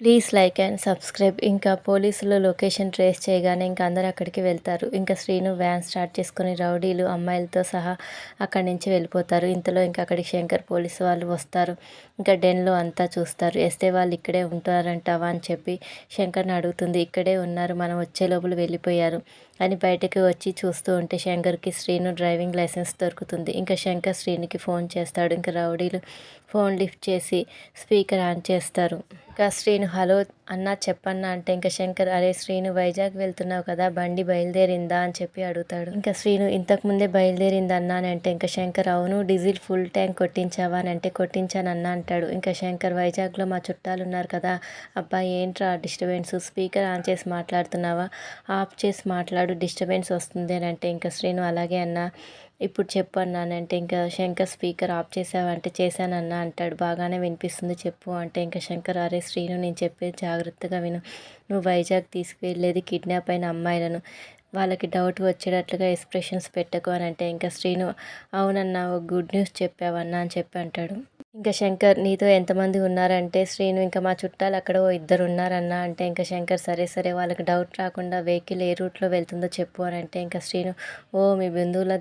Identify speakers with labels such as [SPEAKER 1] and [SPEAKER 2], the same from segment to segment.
[SPEAKER 1] Please like and subscribe. ఇంకా పోలీసులు location trace చేయగానే ఇంకా అందరు అక్కడికి వెళ్తారు. ఇంకా శ్రీను వ్యాన్ స్టార్ట్ చేసుకుని రౌడీలు అమ్మాయిలతో సహా అక్కడి నుంచి వెళ్ళిపోతారు. ఇంతలో ఇంకా అక్కడికి శంకర్ పోలీసు వాళ్ళు వస్తారు. ఇంకా డెన్లో అంతా చూస్తారు. ఎస్తే వాళ్ళు ఇక్కడే ఉంటారంటావా అని చెప్పి శంకర్ని అడుగుతుంది. ఇక్కడే ఉన్నారు. మనం వచ్చే లోపల వెళ్ళిపోయారు. అని బయటకు వచ్చి చూస్తూ ఉంటే శంకర్కి శ్రీను డ్రైవింగ్ లైసెన్స్ దొరుకుతుంది. ఇంకా శంకర్ శ్రీనికి ఫోన్ చేస్తాడు. ఇంకా రౌడీలు ఫోన్ లిఫ్ట్ చేసి స్పీకర్ ఆన్ చేస్తారు. ఇంకా శ్రీను హలో అన్నా చెప్పన్నా అంటే ఇంకా శంకర్ అరే శ్రీను వైజాగ్ వెళ్తున్నావు కదా బండి బయలుదేరిందా? అని చెప్పి అడుగుతాడు. ఇంకా శ్రీను ఇంతకుముందే బయలుదేరింది? అన్నా అంటే ఇంకా శంకర్ అవును డీజిల్ ఫుల్ ట్యాంక్ కొట్టించావా? అని అంటే కొట్టించానన్నా అంటాడు. ఇంకా శంకర్ వైజాగ్లో మా చుట్టాలు ఉన్నారు కదా అబ్బాయి ఏంట్రా డిస్టర్బెన్స్? స్పీకర్ ఆన్ చేసి మాట్లాడుతున్నావా? ఆఫ్ చేసి మాట్లాడు డిస్టర్బెన్స్ వస్తుంది అని అంటే ఇంకా శ్రీను అలాగే అన్న ఇప్పుడు చెప్పన్నానంటే ఇంకా శంకర్ స్పీకర్ ఆఫ్ చేసావంటే చేశానన్నా అంటాడు. బాగానే వినిపిస్తుంది చెప్పు అంటే ఇంకా శంకర్ అరే శ్రీను నేను చెప్పేది జాగ్రత్తగా విను. నువ్వు వైజాగ్ తీసుకువెళ్ళేది కిడ్నాప్ అయిన అమ్మాయిలను. వాళ్ళకి డౌట్ వచ్చేటట్లుగా ఎక్స్ప్రెషన్స్ పెట్టకు అని అంటే ఇంకా శ్రీను అవునన్నా ఒక గుడ్ న్యూస్ చెప్పావన్నా అని చెప్పి అంటాడు. ఇంకా శంకర్ నీతో ఎంతమంది ఉన్నారంటే శ్రీను ఇంకా మా చుట్టాలు అక్కడ ఓ ఇద్దరు ఉన్నారన్నా అంటే ఇంకా శంకర్ సరే సరే వాళ్ళకి డౌట్ రాకుండా వెహికల్ ఏ రూట్లో వెళ్తుందో చెప్పు అని అంటే ఇంకా శ్రీను ఓ మీ బంధువుల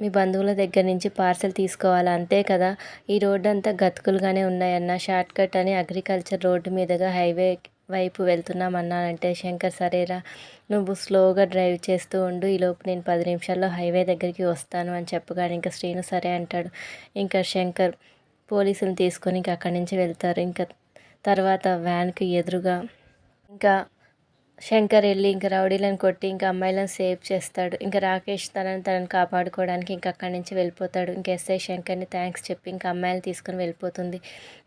[SPEAKER 1] మీ బంధువుల దగ్గర నుంచి పార్సెల్ తీసుకోవాలి? అంతే కదా. ఈ రోడ్డు అంతా గతుకులుగానే ఉన్నాయన్న. షార్ట్ కట్ అని అగ్రికల్చర్ రోడ్డు మీదుగా హైవే వైపు వెళ్తున్నామన్నానంటే శంకర్ సరేరా. నువ్వు స్లోగా డ్రైవ్ చేస్తూ ఉండు. ఈలోపు నేను పది నిమిషాల్లో హైవే దగ్గరికి వస్తాను అని చెప్పగానే ఇంకా శ్రీను సరే అంటాడు. ఇంకా శంకర్ పోలీసులు తీసుకొని ఇంకా అక్కడి నుంచి వెళ్తారు. ఇంకా తర్వాత వ్యాన్కి ఎదురుగా ఇంకా శంకర్ వెళ్ళి ఇంకా రౌడీలను కొట్టి ఇంకా అమ్మాయిలను సేవ్ చేస్తాడు. ఇంకా రాకేష్ తనని తనని కాపాడుకోవడానికి ఇంకా అక్కడి నుంచి వెళ్ళిపోతాడు. ఇంక ఎస్ఐ శంకర్ని థ్యాంక్స్ చెప్పి ఇంకా అమ్మాయిలు తీసుకొని వెళ్ళిపోతుంది.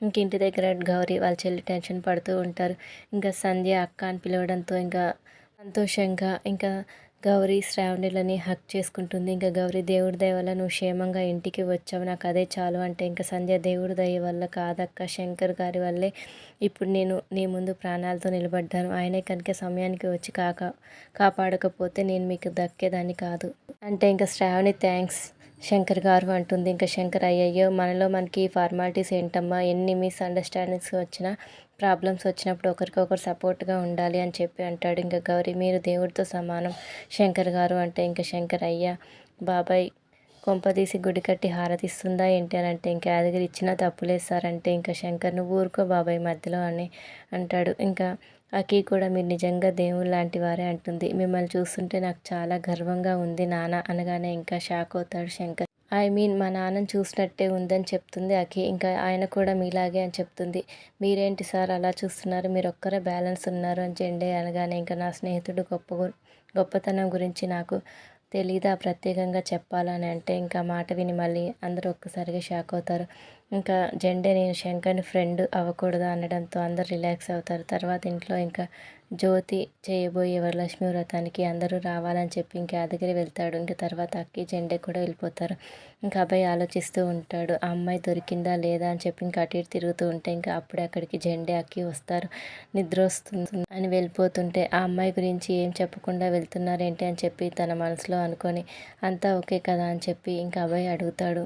[SPEAKER 1] ఇంక ఇంటి దగ్గర గౌరీ వాళ్ళ చెల్లి టెన్షన్ పడుతూ ఉంటారు. ఇంకా సంధ్య అక్క అని పిలవడంతో ఇంకా సంతోషంగా ఇంకా గౌరీ శ్రావణులని హక్ చేసుకుంటుంది. ఇంకా గౌరీ దేవుడి దయ వల్ల నువ్వు క్షేమంగా ఇంటికి వచ్చావు. నాకు అదే చాలు అంటే ఇంకా సంధ్య దేవుడి దయ వల్ల కాదక్క. శంకర్ గారి వల్లే ఇప్పుడు నేను నీ ముందు ప్రాణాలతో నిలబడ్డాను. ఆయనే కనుక సమయానికి వచ్చి కాక కాపాడకపోతే నేను మీకు దక్కేదాన్ని కాదు. అంటే ఇంకా శ్రావణి థ్యాంక్స్ శంకర్ గారు అంటుంది ఇంకా శంకర్ అయ్యయ్యో మనలో మనకి ఫార్మాలిటీస్ ఏంటమ్మా? ఎన్ని మిస్అండర్స్టాండింగ్స్ వచ్చినా ప్రాబ్లమ్స్ వచ్చినప్పుడు ఒకరికొకరు సపోర్ట్గా ఉండాలి అని చెప్పి అంటాడు. ఇంకా గౌరీ మీరు దేవుడితో సమానం. శంకర్ గారు అంటే ఇంకా శంకర్ అయ్యా బాబాయ్ కొంపదీసి గుడి కట్టి హారతిస్తుందా ఏంటి అని అంటే ఇంకా యాదగిరి ఇచ్చినా తప్పులేస్తారంటే ఇంకా శంకర్ నువ్వు ఊరుకో బాబాయ్ మధ్యలో అని అంటాడు. ఇంకా అఖీ కూడా మీరు నిజంగా దేవుడు లాంటి వారే అంటుంది. మిమ్మల్ని చూస్తుంటే నాకు చాలా గర్వంగా ఉంది నాన్న అనగానే ఇంకా షాక్ అవుతాడు శంకర్. ఐ మీన్ మా నాన్నని చూసినట్టే ఉందని చెప్తుంది అఖి. ఇంకా ఆయన కూడా మీలాగే అని చెప్తుంది. మీరేంటి సార్ అలా చూస్తున్నారు? మీరు ఒక్కరే బ్యాలెన్స్ ఉన్నారు అని చెండే అనగానే ఇంకా నా స్నేహితుడు గొప్ప గొప్పతనం గురించి నాకు తెలీదా? ప్రత్యేకంగా చెప్పాలని అంటే ఇంకా మాట విని మళ్ళీ అందరూ ఒక్కసారిగా షాక్ అవుతారు. ఇంకా జెండే నేను శంకర్ని ఫ్రెండ్ అవ్వకూడదు అనడంతో అందరు రిలాక్స్ అవుతారు. తర్వాత ఇంట్లో ఇంకా జ్యోతి చేయబోయే వరలక్ష్మి వ్రతానికి అందరూ రావాలని చెప్పి ఇంకా యాదగిరి వెళ్తాడు. ఇంకా తర్వాత అక్కి జెండే కూడా వెళ్ళిపోతారు. ఇంకా అబ్బాయి ఆలోచిస్తూ ఉంటాడు ఆ అమ్మాయి దొరికిందా లేదా? అని చెప్పి ఇంకా అటు ఇటు తిరుగుతూ ఉంటే ఇంకా అప్పుడే అక్కడికి జెండే అక్కి వస్తారు. నిద్ర వస్తుంది అని వెళ్ళిపోతుంటే ఆ అమ్మాయి గురించి ఏం చెప్పకుండా వెళ్తున్నారేంటి? అని చెప్పి తన మనసులో అనుకొని అంతా ఓకే కదా? అని చెప్పి ఇంకా అబ్బాయి అడుగుతాడు.